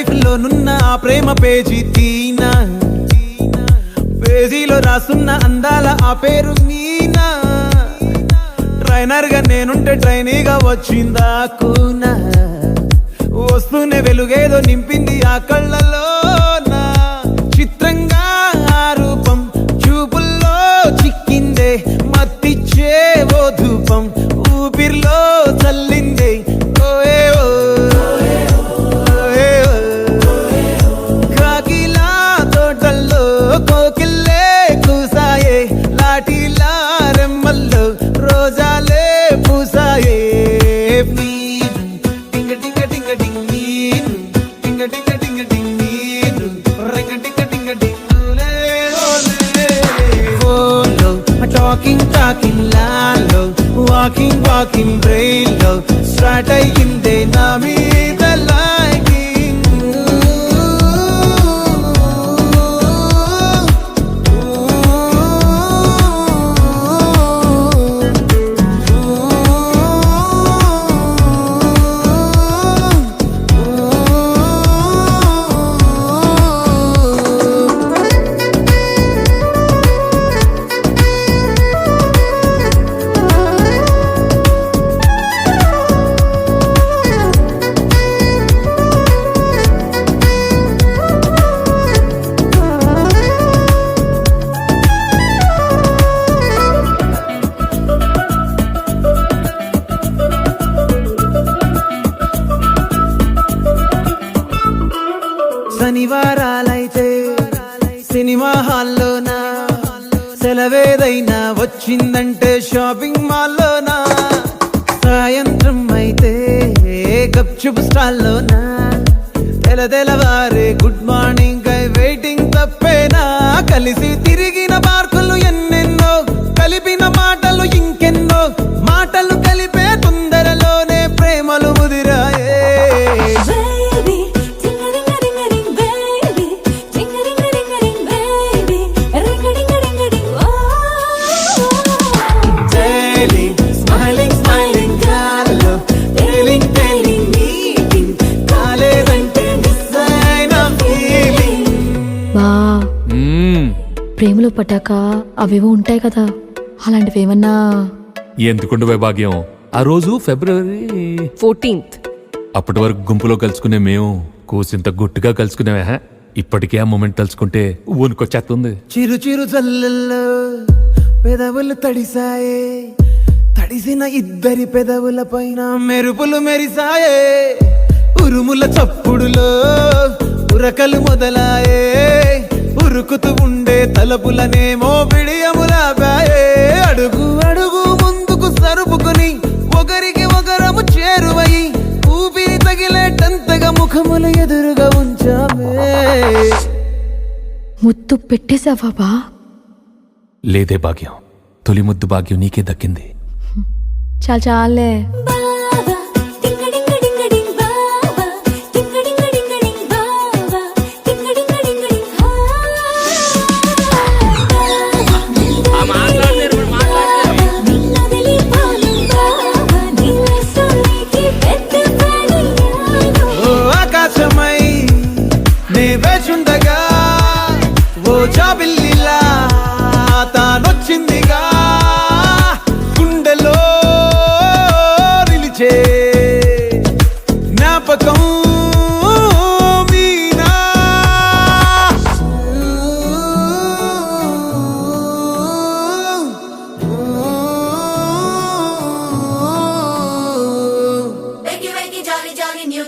నున్న ఆ ప్రేమ పేజీ తీనా. పేజీలో రాసున్న అందాల ఆ పేరు మీనా. ట్రైనర్గా నేనుంటే ట్రైనీగా వచ్చిందా కూనా? వస్తూనే వెలుగేదో నింపింది ఆ కళ్ళలో. టాకింగ్ టాకింగ్ లాలో వాకింగ్ వాకింగ్ బ్రెయిన్లో స్టార్ట్ అయ్యిందే నా మాల్లోనా? సెలవేదైనా వచ్చిందంటే షాపింగ్ మాల్లోనా? సాయంత్రం అయితే గప్చుప్ స్టాల్లోనా? తెల తెలవారే గుడ్ మార్నింగ్ వెయిటింగ్ తప్పేనా? కలిసి తిరిగి ప్రేమలో పడ్డాక అవేవో ఉంటాయి కదా. అలాంటివి ఏమన్నా ఎందుకుండు భాగ్యం? ఆ రోజు ఫిబ్రవరి ఫోర్టీన్త్. అప్పటి వరకు గుంపులో కలుసుకునే మేము కూసింత గుట్టుగా కలుసుకునేవా ఇప్పటికే ఆ మూమెంట్ తలుచుకుంటే ఊనుకొచ్చేస్తుంది చిరు చిరు చల్లల్లో పెదవులు తడిసాయే తడిసిన ఇద్దరి పెదవుల పైన మెరుపులు మెరిసాయే ఉరుముల చప్పుడులో ఉరకలు మొదలాయే. ఉరుకుతూ ఉండే తలపులనేమో బిడియములాపాయే అడుగు అడుగు ముందుకు సరుపుకుని ఒకరికి ఒకరము చేరువై ఊపిరి తగిలేటంతగా ముఖములు ఎదురుగా ఉంచామే ముద్దు పెట్టేశావా లేదే భాగ్యం. తొలి ముద్దు భాగ్యం నీకే దక్కింది. చాలు చాలే.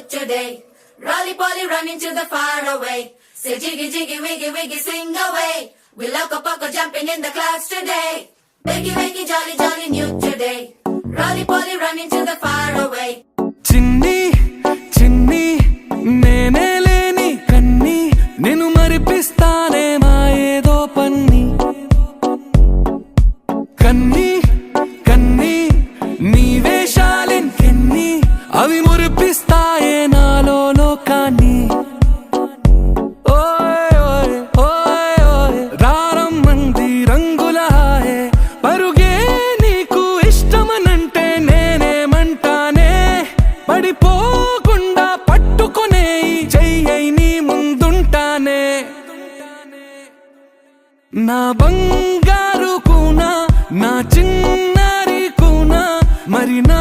Today. Rolly poly, running to the far away. Say jiggy, jiggy, wiggy, wiggy, sing away. We loco poco jumping in the clouds today. Wakey, wakey, jolly, jolly, new today. Rolly poly, running to the far away. నా బంగారు కూనా నా చిన్నారి కూనా మరి నా